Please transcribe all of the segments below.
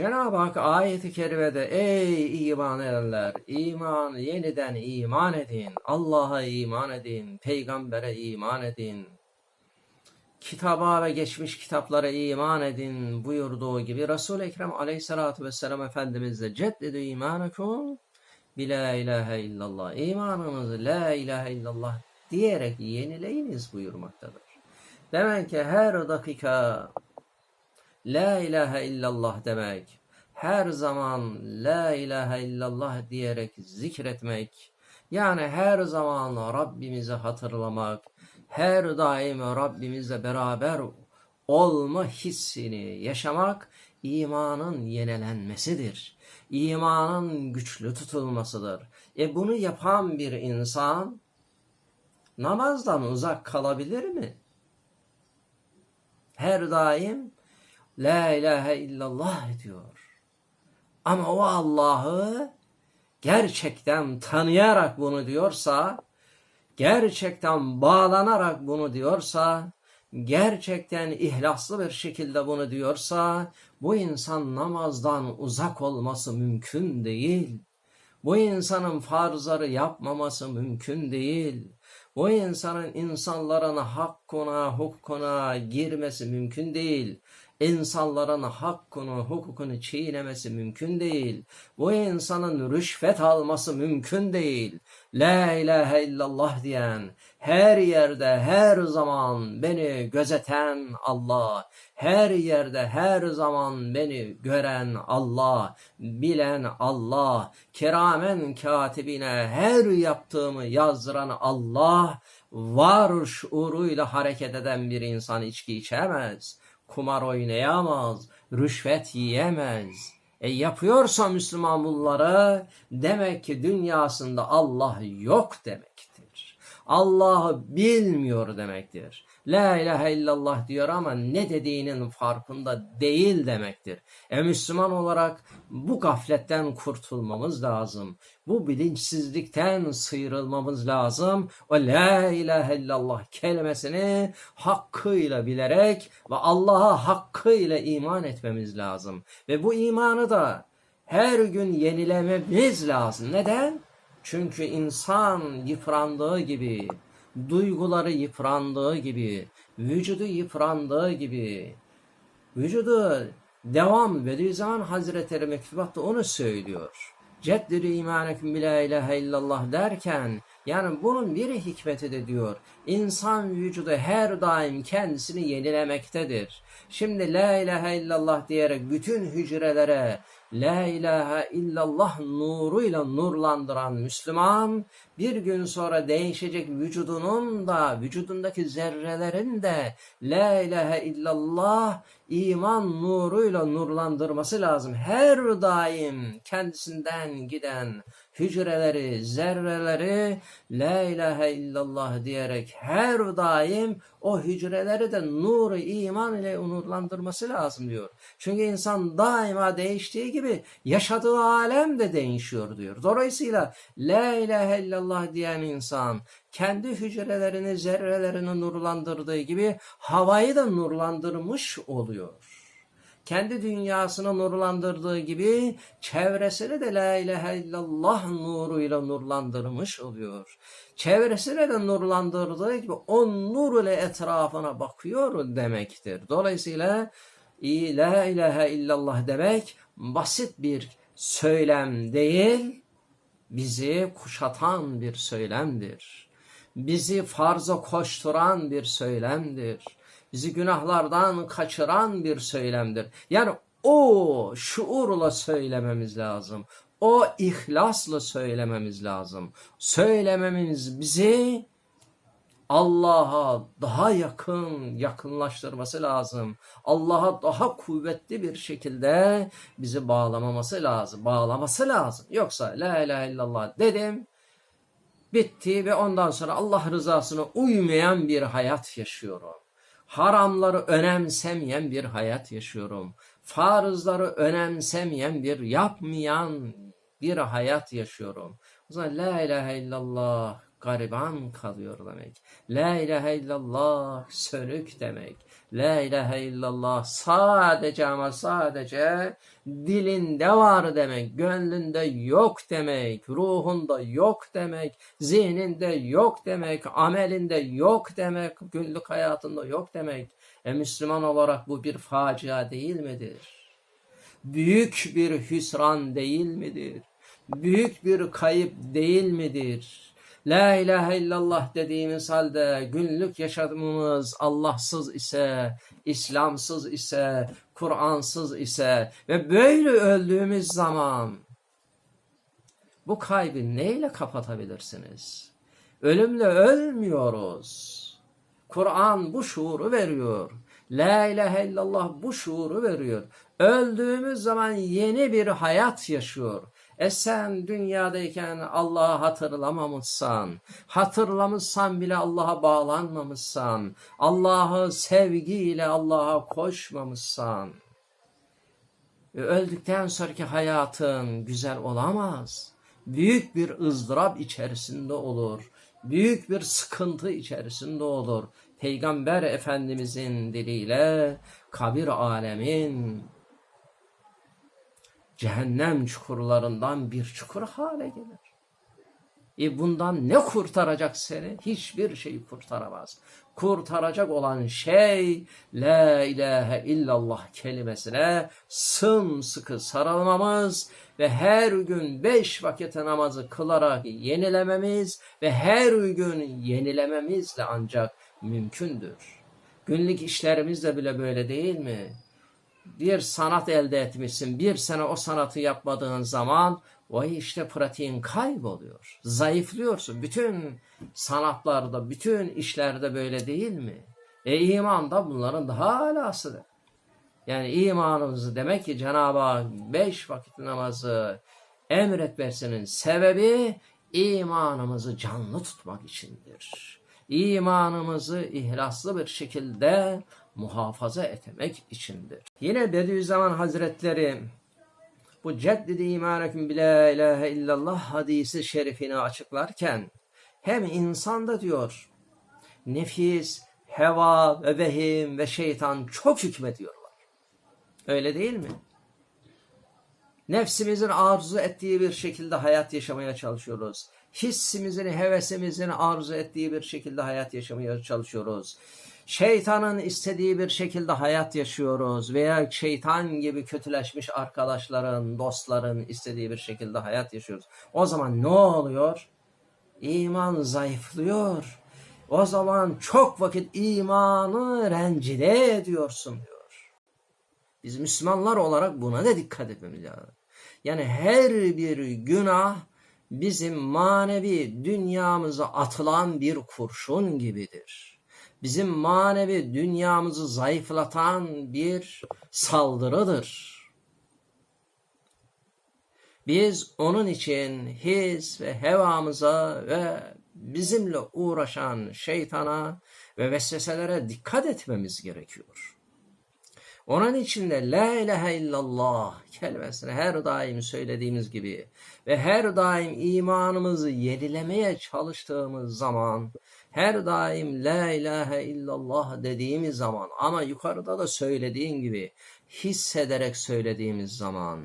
Cenab-ı Hak ayeti kerimede ey iman edenler iman yeniden iman edin. Allah'a iman edin. Peygambere iman edin. Kitaba ve geçmiş kitaplara iman edin buyurduğu gibi Resul-i Ekrem aleyhissalatü vesselam Efendimiz de ceddedü imanekum bi la ilahe illallah. İmanınızı la ilahe illallah diyerek yenileyiniz buyurmaktadır. Demek ki her dakika La ilahe illallah demek, her zaman La ilahe illallah diyerek zikretmek, yani her zaman Rabbimizi hatırlamak, her daim Rabbimizle beraber olma hissini yaşamak imanın yenilenmesidir. İmanın güçlü tutulmasıdır. E bunu yapan bir insan namazdan uzak kalabilir mi? Her daim La ilahe illallah diyor. Ama o Allah'ı gerçekten tanıyarak bunu diyorsa, gerçekten bağlanarak bunu diyorsa, gerçekten ihlaslı bir şekilde bunu diyorsa, bu insan namazdan uzak olması mümkün değil. Bu insanın farzları yapmaması mümkün değil. Bu insanın insanların hakkına, hukukuna girmesi mümkün değil insanların hakkını, hukukunu çiğnemesi mümkün değil. Bu insanın rüşvet alması mümkün değil. La ilahe illallah diyen, her yerde, her zaman beni gözeten Allah, her yerde, her zaman beni gören Allah, bilen Allah, keramen katibine her yaptığımı yazdıran Allah, var şuuruyla hareket eden bir insan içki içemez kumar oynayamaz, rüşvet yiyemez. E yapıyorsa Müslüman bunları demek ki dünyasında Allah yok demektir. Allah'ı bilmiyor demektir. La ilahe illallah diyor ama ne dediğinin farkında değil demektir. E Müslüman olarak bu gafletten kurtulmamız lazım. Bu bilinçsizlikten sıyrılmamız lazım. O la ilahe illallah kelimesini hakkıyla bilerek ve Allah'a hakkıyla iman etmemiz lazım. Ve bu imanı da her gün yenilememiz lazım. Neden? Çünkü insan yıprandığı gibi, duyguları yıprandığı gibi, vücudu yıprandığı gibi, vücudu devam Bediüzzaman Hazretleri mektubatta onu söylüyor. Ceddiri imanekum bi la ilahe illallah derken yani bunun bir hikmeti de diyor. İnsan vücudu her daim kendisini yenilemektedir. Şimdi la ilahe illallah diyerek bütün hücrelere La ilahe illallah nuruyla nurlandıran Müslüman bir gün sonra değişecek vücudunun da vücudundaki zerrelerin de La ilahe illallah iman nuruyla nurlandırması lazım. Her daim kendisinden giden hücreleri, zerreleri La ilahe illallah diyerek her daim o hücreleri de nuru iman ile nurlandırması lazım diyor. Çünkü insan daima değiştiği gibi yaşadığı alem de değişiyor diyor. Dolayısıyla La ilahe illallah diyen insan kendi hücrelerini, zerrelerini nurlandırdığı gibi havayı da nurlandırmış oluyor kendi dünyasını nurlandırdığı gibi çevresini de la ilahe illallah nuruyla nurlandırmış oluyor. Çevresine de nurlandırdığı gibi o nur ile etrafına bakıyor demektir. Dolayısıyla la ilahe illallah demek basit bir söylem değil, bizi kuşatan bir söylemdir. Bizi farza koşturan bir söylemdir bizi günahlardan kaçıran bir söylemdir. Yani o şuurla söylememiz lazım. O ihlasla söylememiz lazım. Söylememiz bizi Allah'a daha yakın, yakınlaştırması lazım. Allah'a daha kuvvetli bir şekilde bizi bağlamaması lazım. Bağlaması lazım. Yoksa la ilahe illallah dedim, bitti ve ondan sonra Allah rızasına uymayan bir hayat yaşıyorum haramları önemsemeyen bir hayat yaşıyorum. Farzları önemsemeyen bir, yapmayan bir hayat yaşıyorum. O zaman la ilahe illallah gariban kalıyor demek. La ilahe illallah sönük demek. La ilahe illallah sadece ama sadece dilinde var demek, gönlünde yok demek, ruhunda yok demek, zihninde yok demek, amelinde yok demek, günlük hayatında yok demek. E Müslüman olarak bu bir facia değil midir? Büyük bir hüsran değil midir? Büyük bir kayıp değil midir? La ilahe illallah dediğimiz halde günlük yaşamımız Allahsız ise, İslamsız ise, Kur'ansız ise ve böyle öldüğümüz zaman bu kaybı neyle kapatabilirsiniz? Ölümle ölmüyoruz. Kur'an bu şuuru veriyor. La ilahe illallah bu şuuru veriyor. Öldüğümüz zaman yeni bir hayat yaşıyor. E sen dünyadayken Allah'ı hatırlamamışsan, hatırlamışsan bile Allah'a bağlanmamışsan, Allah'ı sevgiyle Allah'a koşmamışsan, e öldükten sonraki hayatın güzel olamaz. Büyük bir ızdırap içerisinde olur. Büyük bir sıkıntı içerisinde olur. Peygamber Efendimizin diliyle kabir alemin cehennem çukurlarından bir çukur hale gelir. E bundan ne kurtaracak seni? Hiçbir şey kurtaramaz. Kurtaracak olan şey La ilahe illallah kelimesine sımsıkı sarılmamız ve her gün beş vakit namazı kılarak yenilememiz ve her gün yenilememizle ancak mümkündür. Günlük işlerimizde bile böyle değil mi? Bir sanat elde etmişsin. Bir sene o sanatı yapmadığın zaman o işte pratiğin kayboluyor. Zayıflıyorsun. Bütün sanatlarda, bütün işlerde böyle değil mi? E iman da bunların daha alasıdır. Yani imanımızı demek ki Cenab-ı Hak beş vakit namazı emretmesinin sebebi imanımızı canlı tutmak içindir. İmanımızı ihlaslı bir şekilde muhafaza etmek içindir. Yine Bediüzzaman Hazretleri bu ceddidi imaneküm bile ilahe illallah hadisi şerifini açıklarken hem insanda diyor nefis, heva ve vehim ve şeytan çok hükmediyorlar. Öyle değil mi? Nefsimizin arzu ettiği bir şekilde hayat yaşamaya çalışıyoruz. Hissimizin, hevesimizin arzu ettiği bir şekilde hayat yaşamaya çalışıyoruz şeytanın istediği bir şekilde hayat yaşıyoruz veya şeytan gibi kötüleşmiş arkadaşların, dostların istediği bir şekilde hayat yaşıyoruz. O zaman ne oluyor? İman zayıflıyor. O zaman çok vakit imanı rencide ediyorsun diyor. Biz Müslümanlar olarak buna da dikkat etmemiz lazım. Yani her bir günah bizim manevi dünyamıza atılan bir kurşun gibidir bizim manevi dünyamızı zayıflatan bir saldırıdır. Biz onun için his ve hevamıza ve bizimle uğraşan şeytana ve vesveselere dikkat etmemiz gerekiyor. Onun için de la ilahe illallah kelimesini her daim söylediğimiz gibi ve her daim imanımızı yenilemeye çalıştığımız zaman her daim la ilahe illallah dediğimiz zaman ama yukarıda da söylediğim gibi hissederek söylediğimiz zaman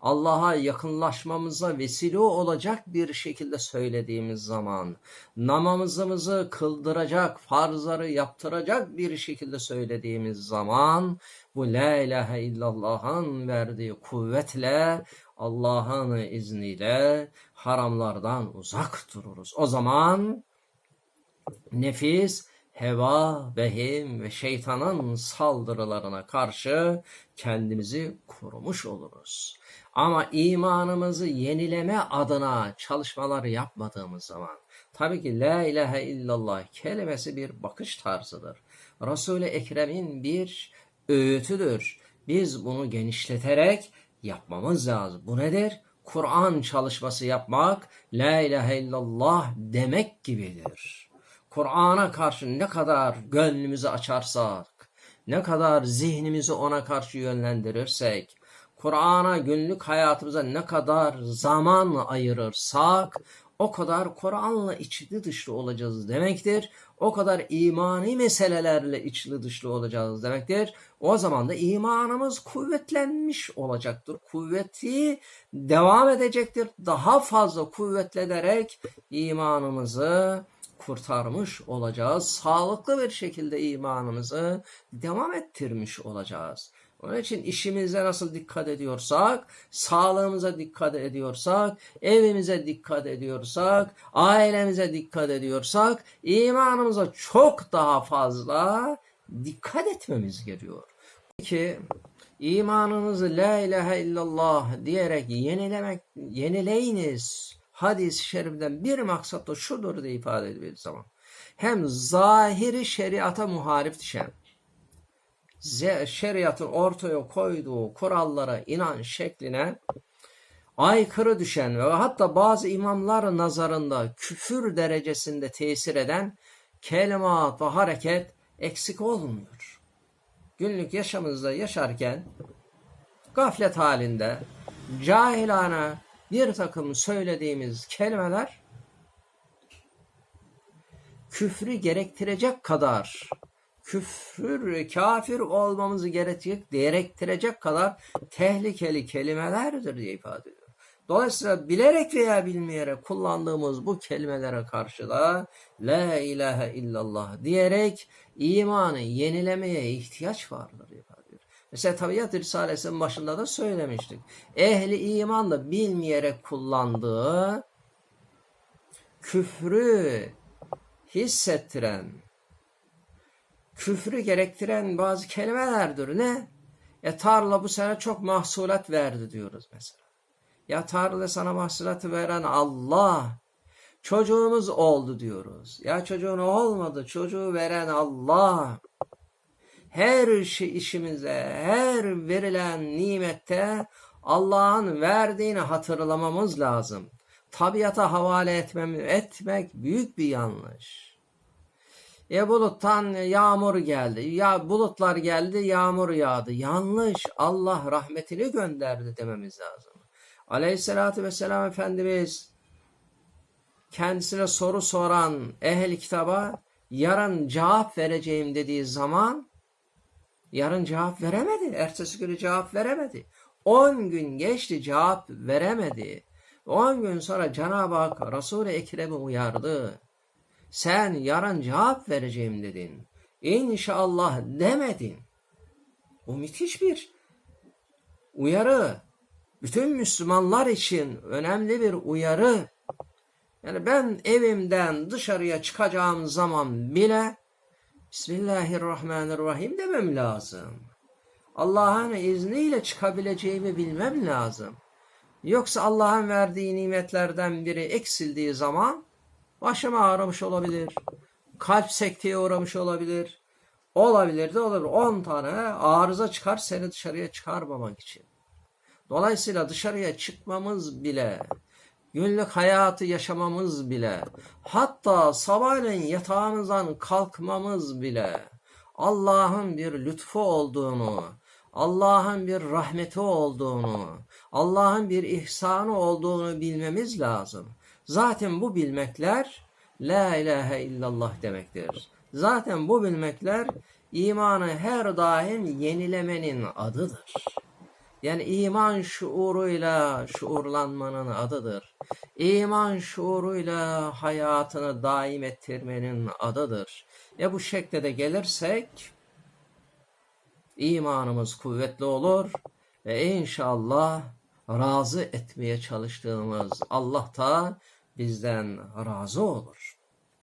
Allah'a yakınlaşmamıza vesile olacak bir şekilde söylediğimiz zaman namazımızı kıldıracak, farzları yaptıracak bir şekilde söylediğimiz zaman bu la ilahe illallah'ın verdiği kuvvetle Allah'ın izniyle haramlardan uzak dururuz. O zaman nefis, heva, vehim ve şeytanın saldırılarına karşı kendimizi korumuş oluruz. Ama imanımızı yenileme adına çalışmalar yapmadığımız zaman, tabii ki la ilahe illallah kelimesi bir bakış tarzıdır. Resul-i Ekrem'in bir öğütüdür. Biz bunu genişleterek yapmamız lazım. Bu nedir? Kur'an çalışması yapmak, la ilahe illallah demek gibidir. Kur'an'a karşı ne kadar gönlümüzü açarsak, ne kadar zihnimizi ona karşı yönlendirirsek, Kur'an'a günlük hayatımıza ne kadar zaman ayırırsak, o kadar Kur'an'la içli dışlı olacağız demektir. O kadar imani meselelerle içli dışlı olacağız demektir. O zaman da imanımız kuvvetlenmiş olacaktır. Kuvveti devam edecektir. Daha fazla kuvvetlenerek imanımızı kurtarmış olacağız. Sağlıklı bir şekilde imanımızı devam ettirmiş olacağız. Onun için işimize nasıl dikkat ediyorsak, sağlığımıza dikkat ediyorsak, evimize dikkat ediyorsak, ailemize dikkat ediyorsak, imanımıza çok daha fazla dikkat etmemiz gerekiyor. Ki imanınızı la ilahe illallah diyerek yenilemek, yenileyiniz. Hadis-i şeriften bir maksat da şudur diye ifade edilir zaman. Hem zahiri şeriata muharif düşen, şeriatın ortaya koyduğu kurallara inan şekline aykırı düşen ve hatta bazı imamlar nazarında küfür derecesinde tesir eden kelimat ve hareket eksik olmuyor. Günlük yaşamımızda yaşarken gaflet halinde cahilane bir takım söylediğimiz kelimeler küfrü gerektirecek kadar küfür, kafir olmamızı gerektirecek, gerektirecek kadar tehlikeli kelimelerdir diye ifade ediyor. Dolayısıyla bilerek veya bilmeyerek kullandığımız bu kelimelere karşı da La ilahe illallah diyerek imanı yenilemeye ihtiyaç vardır diye Mesela Tabiat Risalesi'nin başında da söylemiştik. Ehli iman da bilmeyerek kullandığı küfrü hissettiren, küfrü gerektiren bazı kelimelerdir. Ne? E tarla bu sene çok mahsulat verdi diyoruz mesela. Ya tarla sana mahsulatı veren Allah. Çocuğumuz oldu diyoruz. Ya çocuğun olmadı. Çocuğu veren Allah. Her şey işimize, her verilen nimette Allah'ın verdiğini hatırlamamız lazım. Tabiata havale etmem, etmek büyük bir yanlış. E buluttan yağmur geldi. Ya bulutlar geldi, yağmur yağdı. Yanlış. Allah rahmetini gönderdi dememiz lazım. Aleyhissalatü vesselam Efendimiz kendisine soru soran ehli kitaba yarın cevap vereceğim dediği zaman yarın cevap veremedi. Ertesi günü cevap veremedi. 10 gün geçti cevap veremedi. 10 gün sonra Cenab-ı Hak Resul-i Ekrem'i uyardı. Sen yarın cevap vereceğim dedin. İnşallah demedin. Bu müthiş bir uyarı. Bütün Müslümanlar için önemli bir uyarı. Yani ben evimden dışarıya çıkacağım zaman bile Bismillahirrahmanirrahim demem lazım. Allah'ın izniyle çıkabileceğimi bilmem lazım. Yoksa Allah'ın verdiği nimetlerden biri eksildiği zaman başım ağrımış olabilir. Kalp sekteye uğramış olabilir. Olabilir de olabilir. 10 tane arıza çıkar seni dışarıya çıkarmamak için. Dolayısıyla dışarıya çıkmamız bile, günlük hayatı yaşamamız bile, hatta sabahleyin yatağımızdan kalkmamız bile Allah'ın bir lütfu olduğunu, Allah'ın bir rahmeti olduğunu, Allah'ın bir ihsanı olduğunu bilmemiz lazım. Zaten bu bilmekler La ilahe illallah demektir. Zaten bu bilmekler imanı her daim yenilemenin adıdır. Yani iman şuuruyla şuurlanmanın adıdır. İman şuuruyla hayatını daim ettirmenin adıdır. Ya bu şekilde de gelirsek imanımız kuvvetli olur ve inşallah razı etmeye çalıştığımız Allah da bizden razı olur.